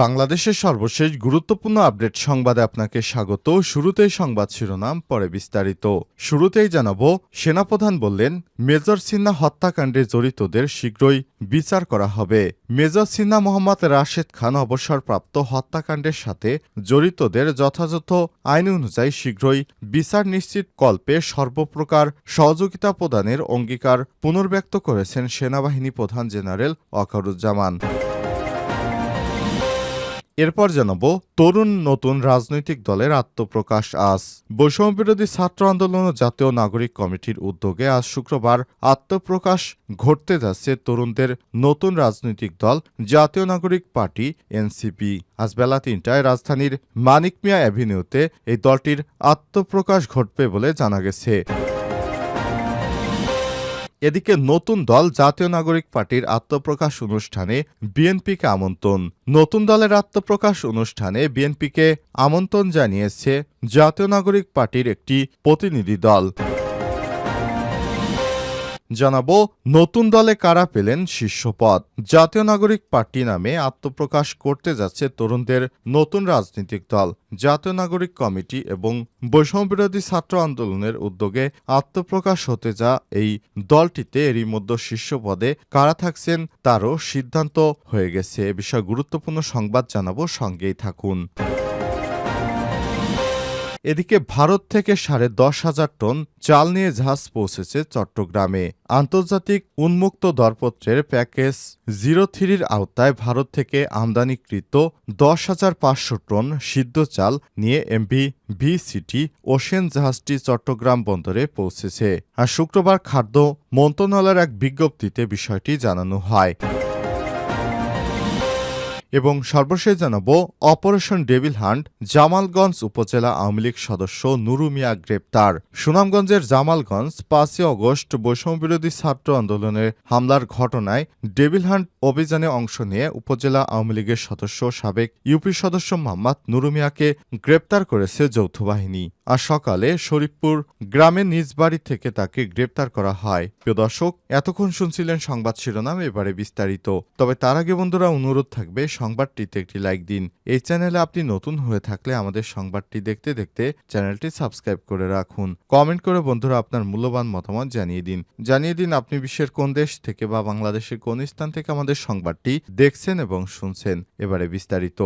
বাংলাদেশের সর্বশেষ গুরুত্বপূর্ণ আপডেট সংবাদে আপনাকে স্বাগত। শুরুতেই সংবাদ শিরোনাম, পরে বিস্তারিত। শুরুতেই জানাব, সেনাপ্রধান বললেন, মেজর সিনহা হত্যাকাণ্ডে জড়িতদের শীঘ্রই বিচার করা হবে। মেজর সিনহা মোহাম্মদ রাশেদ খান অবসরপ্রাপ্ত হত্যাকাণ্ডের সাথে জড়িতদের যথাযথ আইন অনুযায়ী শীঘ্রই বিচার নিশ্চিত কল্পে সর্বপ্রকার সহযোগিতা প্রদানের অঙ্গীকার পুনর্ব্যক্ত করেছেন সেনাবাহিনী প্রধান জেনারেল ওয়াকারুজ্জামান এরপর জানাব, তরুণ নতুন রাজনৈতিক দলের আত্মপ্রকাশ আজ। বৈষম্যবিরোধী ছাত্র আন্দোলন ও জাতীয় নাগরিক কমিটির উদ্যোগে আজ শুক্রবার আত্মপ্রকাশ ঘটতে যাচ্ছে তরুণদের নতুন রাজনৈতিক দল, জাতীয় নাগরিক পার্টি, এনসিপি। আজ বেলা তিনটায় রাজধানীর মানিক মিয়া অ্যাভিনিউতে এই দলটির আত্মপ্রকাশ ঘটবে বলে জানা গেছে। এদিকে নতুন দল জাতীয় নাগরিক পার্টির আত্মপ্রকাশ অনুষ্ঠানে বিএনপিকে আমন্ত্রণ। নতুন দলের আত্মপ্রকাশ অনুষ্ঠানে বিএনপিকে আমন্ত্রণ জানিয়েছে জাতীয় নাগরিক পার্টির একটি প্রতিনিধি দল। জানাব, নতুন দলে কারা পেলেন শীর্ষ পদ জাতীয় নাগরিক পার্টি নামে আত্মপ্রকাশ করতে যাচ্ছে তরুণদের নতুন রাজনৈতিক দল। জাতীয় নাগরিক কমিটি এবং বৈষম্যবিরোধী ছাত্র আন্দোলনের উদ্যোগে আত্মপ্রকাশ হতে যা এই দলটিতে এরই মধ্যে শীর্ষ পদে কারা থাকছেন তারও সিদ্ধান্ত হয়ে গেছে। এ বিষয়ে গুরুত্বপূর্ণ সংবাদ জানাব, সঙ্গেই থাকুন। এদিকে ভারত থেকে সাড়ে দশ হাজার টন চাল নিয়ে জাহাজ পৌঁছেছে চট্টগ্রামে। আন্তর্জাতিক উন্মুক্ত দরপত্রের প্যাকেজ জিরো থ্রির আওতায় ভারত থেকে আমদানিকৃত দশ হাজার পাঁচশো টন সিদ্ধ চাল নিয়ে এমভি ভি সিটি ওশেন জাহাজটি চট্টগ্রাম বন্দরে পৌঁছেছে। আর শুক্রবার খাদ্য মন্ত্রণালয়ের এক বিজ্ঞপ্তিতে বিষয়টি জানানো হয়। এবং সর্বশেষ জানাব, অপারেশন ডেভিল হান্ট, জামালগঞ্জ উপজেলা আওয়ামী লীগ সদস্য নুরুমিয়া গ্রেপ্তার। সুনামগঞ্জের জামালগঞ্জ, পাঁচই অগস্ট বৈষম্যবিরোধী ছাত্র আন্দোলনের হামলার ঘটনায় ডেভিল হান্ট অভিযানে অংশ নিয়ে উপজেলা আওয়ামী লীগের সদস্য সাবেক ইউপি সদস্য মোহাম্মদ নুরুমিয়াকে গ্রেপ্তার করেছে যৌথ বাহিনী। আর সকালে শরীফপুর গ্রামের নিজ বাড়ি থেকে তাকে গ্রেপ্তার করা হয়। প্রিয় দর্শক, এতক্ষণ শুনছিলেন সংবাদ শিরোনাম, এবারে বিস্তারিত। তবে তার আগে বন্ধুরা, অনুরোধ থাকবে সংবাদটিতে একটি লাইক দিন। এই চ্যানেলে আপনি নতুন হয়ে থাকলে আমাদের সংবাদটি দেখতে দেখতে চ্যানেলটি সাবস্ক্রাইব করে রাখুন। কমেন্ট করে বন্ধুরা আপনার মূল্যবান মতামত জানিয়ে দিন। জানিয়ে দিন আপনি বিশ্বের কোন দেশ থেকে বা বাংলাদেশের কোন স্থান থেকে আমাদের সংবাদটি দেখছেন এবং শুনছেন। এবারে বিস্তারিত।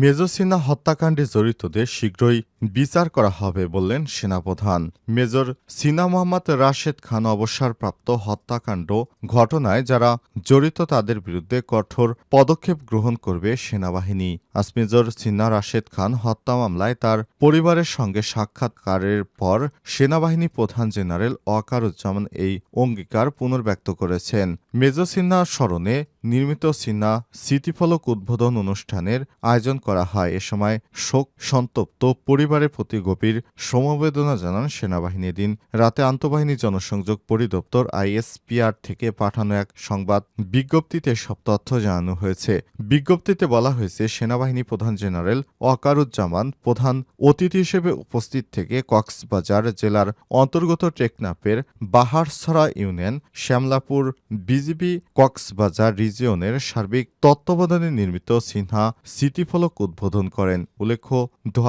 মেজর সিনহা হত্যাকাণ্ডে জড়িতদের শীঘ্রই বিচার করা হবে বললেন সেনাপ্রধান। মেজর সিনা মোহাম্মদ রাশেদ খান অবসরপ্রাপ্ত হত্যাকাণ্ড ঘটনায় যারা জড়িত তাদের বিরুদ্ধে কঠোর পদক্ষেপ গ্রহণ করবে সেনাবাহিনী। আজ মেজর সিনা রাশেদ খান হত্যা মামলায় তার পরিবারের সঙ্গে সাক্ষাৎকারের পর সেনাবাহিনী প্রধান জেনারেল ওয়াকারুজ্জামান এই অঙ্গীকার পুনর্ব্যক্ত করেছেন। মেজর সিনহার স্মরণে নির্মিত সিনহা স্মৃতিফলক উদ্বোধন অনুষ্ঠানের আয়োজন করা হয়। এ সময় শোক, সন্তপ্ত পরিবারের প্রতি গভীর সমবেদনা জানান সেনাবাহিনী দিন। রাতে আন্তঃবাহিনী জনসংযোগ পরিদপ্তর আইএসপিআর থেকে পাঠানো এক সংবাদ বিজ্ঞপ্তিতে সব তথ্য জানানো হয়েছে। বিজ্ঞপ্তিতে বলা হয়েছে, সেনাবাহিনী প্রধান জেনারেল ওয়াকারুজ্জামান প্রধান অতিথি হিসেবে উপস্থিত থেকে কক্সবাজার জেলার অন্তর্গত টেকনাপের বাহারছড়া ইউনিয়ন শ্যামলাপুর বিজিবি কক্সবাজার রিজিয়নের সার্বিক তত্ত্বাবধানে নির্মিত সিনহা স্মৃতিফলক উদ্বোধন করেন। উল্লেখ্য দু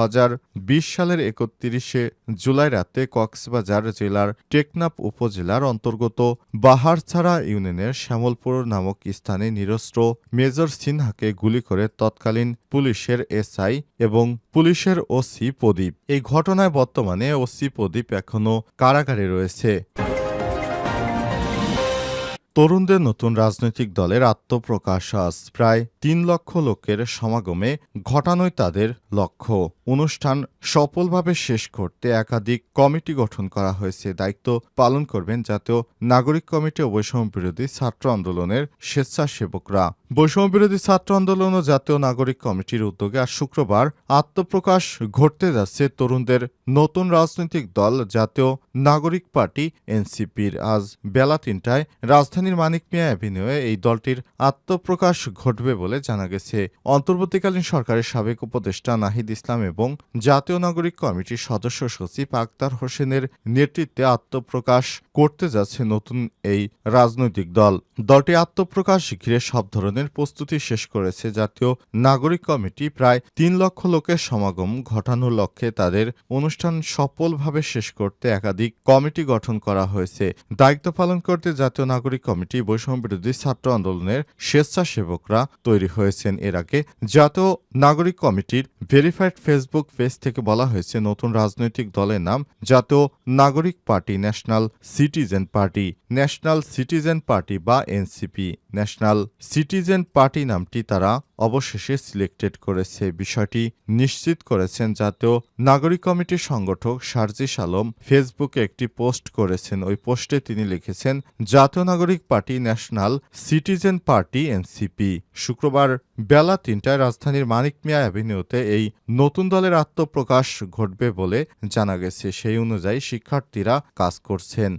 সালের একত্রিশে জুলাই রাতে কক্সবাজার জেলার টেকনাপ উপজেলার অন্তর্গত বাহারছাড়া ইউনিয়নের শ্যামলপুর নামক স্থানে নিরস্ত্র মেজর সিনহাকে গুলি করে তৎকালীন পুলিশের এসআই এবং পুলিশের ওসি প্রদীপ। এই ঘটনায় বর্তমানে ওসি প্রদীপ এখনও কারাগারে রয়েছে। তরুণদের নতুন রাজনৈতিক দলের আত্মপ্রকাশ আজ প্রায় তিন লক্ষ লোকের সমাগমে ঘটানোই তাদের লক্ষ্য। অনুষ্ঠান সফলভাবে শেষ করতে একাধিক কমিটি গঠন করা হয়েছে। দায়িত্ব পালন করবেন জাতীয় নাগরিক কমিটি ও বৈষম্য বিরোধী ছাত্র আন্দোলনের স্বেচ্ছাসেবকরা। বৈষম্যবিরোধী ছাত্র আন্দোলন ও জাতীয় নাগরিক কমিটির উদ্যোগে আজ শুক্রবার আত্মপ্রকাশ ঘটতে যাচ্ছে তরুণদের নতুন রাজনৈতিক দল জাতীয় নাগরিক পার্টি, এনসিপির। আজ বেলা তিনটায় রাজধানীর মানিক মিয়া অ্যাভিনিউয়ে এই দলটির আত্মপ্রকাশ ঘটবে বলে জানা গেছে। অন্তর্বর্তীকালীন সরকারের সাবেক উপদেষ্টা নাহিদ ইসলাম এবং জাতীয় নাগরিক কমিটির সদস্য সচিব আক্তার হোসেনের নেতৃত্বে আত্মপ্রকাশ করতে যাচ্ছে নতুন এই রাজনৈতিক দল। দলটি আত্মপ্রকাশ ঘিরে সব ধরনের প্রস্তুতি শেষ করেছে জাতীয় নাগরিক কমিটি। প্রায় তিন লক্ষ লোকের সমাগম ঘটানোর লক্ষ্যে তাদের অনুষ্ঠান সফলভাবে শেষ করতে একাধিক কমিটি গঠন করা হয়েছে। দায়িত্ব পালন করতে জাতীয় নাগরিক কমিটি বৈষম্য বিরোধী ছাত্র আন্দোলনের স্বেচ্ছাসেবকরা তৈরি হয়েছেন। এর আগে জাতীয় নাগরিক কমিটির ভেরিফাইড ফেসবুক পেজ থেকে বলা হয়েছে, নতুন রাজনৈতিক দলের নাম Jatiya Nagorik Party, National Citizen Party, National Citizen Party বা এনসিপি। ন্যাশনাল সিটিজেন পার্টি নামটি তারা অবশেষে সিলেক্টেড করেছে। বিষয়টি নিশ্চিত করেছেন জাতীয় নাগরিক কমিটির সংগঠক সার্জিস আলম। ফেসবুকে একটি পোস্ট করেছেন। ওই পোস্টে তিনি লিখেছেন, Jatiya Nagorik Party, National Citizen Party, NCP. শুক্রবার বেলা তিনটায় রাজধানীর মানিক মিয়া অ্যাভিনিউতে এই নতুন দলের আত্মপ্রকাশ ঘটবে বলে জানা গেছে। সেই অনুযায়ী শিক্ষার্থীরা কাজ করছেন।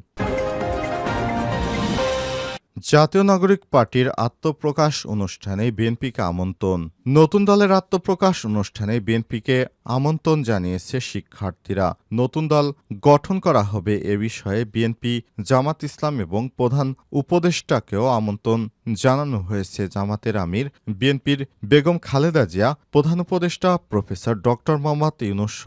জাতীয় নাগরিক পার্টির আত্মপ্রকাশ অনুষ্ঠানে বিএনপিকে আমন্ত্রণ। নতুন দলের আত্মপ্রকাশ অনুষ্ঠানে বিএনপিকে আমন্ত্রণ জানিয়েছে শিক্ষার্থীরা। নতুন দল গঠন করা হবে এ বিষয়ে বিএনপি, জামাত ইসলাম এবং প্রধান উপদেষ্টাকেও আমন্ত্রণ জানানো হয়েছে জামাতের আমির বিএনপির বেগম খালেদা জিয়া, প্রধান উপদেষ্টা প্রফেসর ডক্টর মোহাম্মদ ইউনুস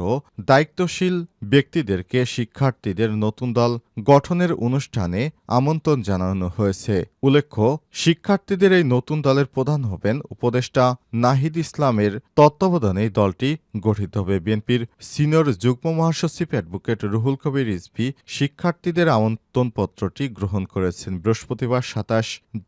দায়িত্বশীল ব্যক্তিদেরকে শিক্ষার্থীদের নতুন দল গঠনের অনুষ্ঠানে আমন্ত্রণ জানানো হয়েছে। উল্লেখ্য, শিক্ষার্থীদের এই নতুন দলের প্রধান হবেন উপদেষ্টা নাহিদ ইসলামের তত্ত্বাবধানে দলটি গঠিত হবে। বিএনপির সিনিয়র যুগ্ম মহাসচিব অ্যাডভোকেট রুহুল কবির রিজভি শিক্ষার্থীদের আমন্ত্রণপত্রটি গ্রহণ করেছেন বৃহস্পতিবার সাতাশ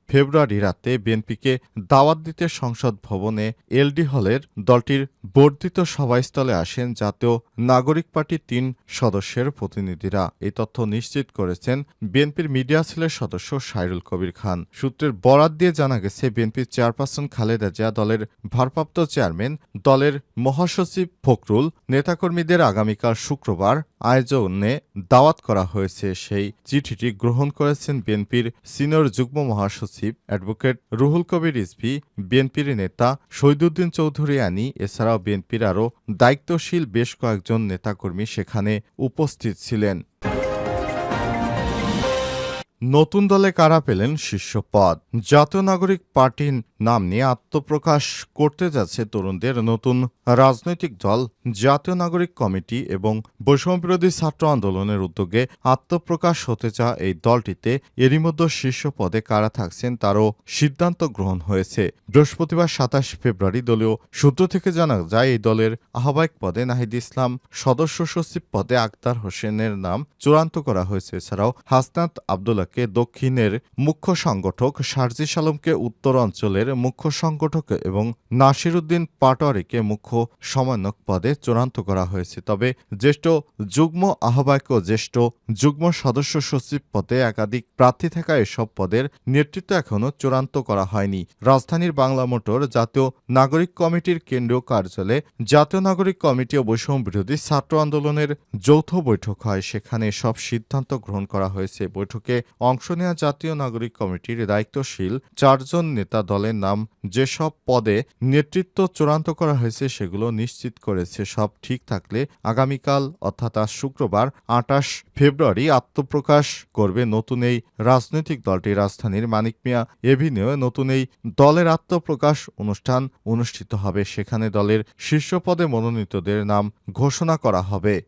ফেব্রুয়ারি রাতে বিএনপিকে দাওয়াত দিতে সংসদ ভবনে এলডি হলের দলটির বর্ধিত সভাস্থলে আসেন জাতীয় নাগরিক পার্টির তিন সদস্যের প্রতিনিধিরা। এই তথ্য নিশ্চিত করেছেন বিএনপির মিডিয়া সেলের সদস্য সাইরুল কবির খান। সূত্রের বরাত দিয়ে জানা গেছে, বিএনপির চেয়ারপারসন খালেদা জিয়া দলের ভারপ্রাপ্ত চেয়ারম্যান, দলের মহাসচিব ফখরুল, নেতাকর্মীদের আগামীকাল শুক্রবার আয়োজনে দাওয়াত করা হয়েছে। সেই চিঠিটি গ্রহণ করেছেন বিএনপির সিনিয়র যুগ্ম মহাসচিব অ্যাডভোকেট রুহুল কবির রিজভি, বিএনপির নেতা শহীদুদ্দিন চৌধুরী আনি, এছাড়াও বিএনপির আরও দায়িত্বশীল বেশ কয়েকজন নেতাকর্মী সেখানে উপস্থিত ছিলেন। নতুন দলে কারা পেলেন শীর্ষ পদ? জাতীয় নাগরিক পার্টির নাম নিয়ে আত্মপ্রকাশ করতে যাচ্ছে তরুণদের নতুন রাজনৈতিক দল, জাতীয় নাগরিক কমিটি এবং বৈষম্যবিরোধী ছাত্র আন্দোলনের উদ্যোগে আত্মপ্রকাশ হতে চা এই দলটিতে এরই মধ্যে শীর্ষ পদে কারা থাকছেন তারও সিদ্ধান্ত গ্রহণ হয়েছে। বৃহস্পতিবার সাতাশ ফেব্রুয়ারি দলীয় সূত্র থেকে জানা যায়, এই দলের আহ্বায়ক পদে নাহিদ ইসলাম, সদস্য সচিব পদে আক্তার হোসেনের নাম চূড়ান্ত করা হয়েছে। এছাড়াও হাসনাত আবদুল্লাহকে দক্ষিণের মুখ্য সংগঠক সার্জিস আলমকে উত্তর অঞ্চলের মুখ্য সংগঠক এবং নাসিরুদ্দিন পাটোয়ারিকে মুখ্য সমন্বয়ক পদে চূড়ান্ত করা হয়েছে। তবে জ্যেষ্ঠ যুগ্ম আহ্বায়ক ও জ্যেষ্ঠ যুগ্ম সদস্য সচিব পদে একাধিক প্রার্থী থাকা এসব পদের নেতৃত্ব এখনও চূড়ান্ত করা হয়নি। রাজধানীর বাংলা মোটর জাতীয় নাগরিক কমিটির কেন্দ্রীয় কার্যালয়ে জাতীয় নাগরিক কমিটি ও বৈষম্য বিরোধী ছাত্র আন্দোলনের যৌথ বৈঠক হয়। সেখানে সব সিদ্ধান্ত গ্রহণ করা হয়েছে। বৈঠকে অংশ নেওয়া জাতীয় নাগরিক কমিটির দায়িত্বশীল চারজন নেতা দলের নাম যেসব পদে নেতৃত্ব চূড়ান্ত করা হয়েছে সেগুলো নিশ্চিত করেছে। সব ঠিক থাকলে আগামীকাল, অর্থাৎ আজ শুক্রবার আটাশ ফেব্রুয়ারি আত্মপ্রকাশ করবে নতুন এই রাজনৈতিক দলটি। রাজধানীর মানিক মিয়া এভিনিউ নতুন এই দলের আত্মপ্রকাশ অনুষ্ঠান অনুষ্ঠিত হবে। সেখানে দলের শীর্ষ পদে মনোনীতদের নাম ঘোষণা করা হবে।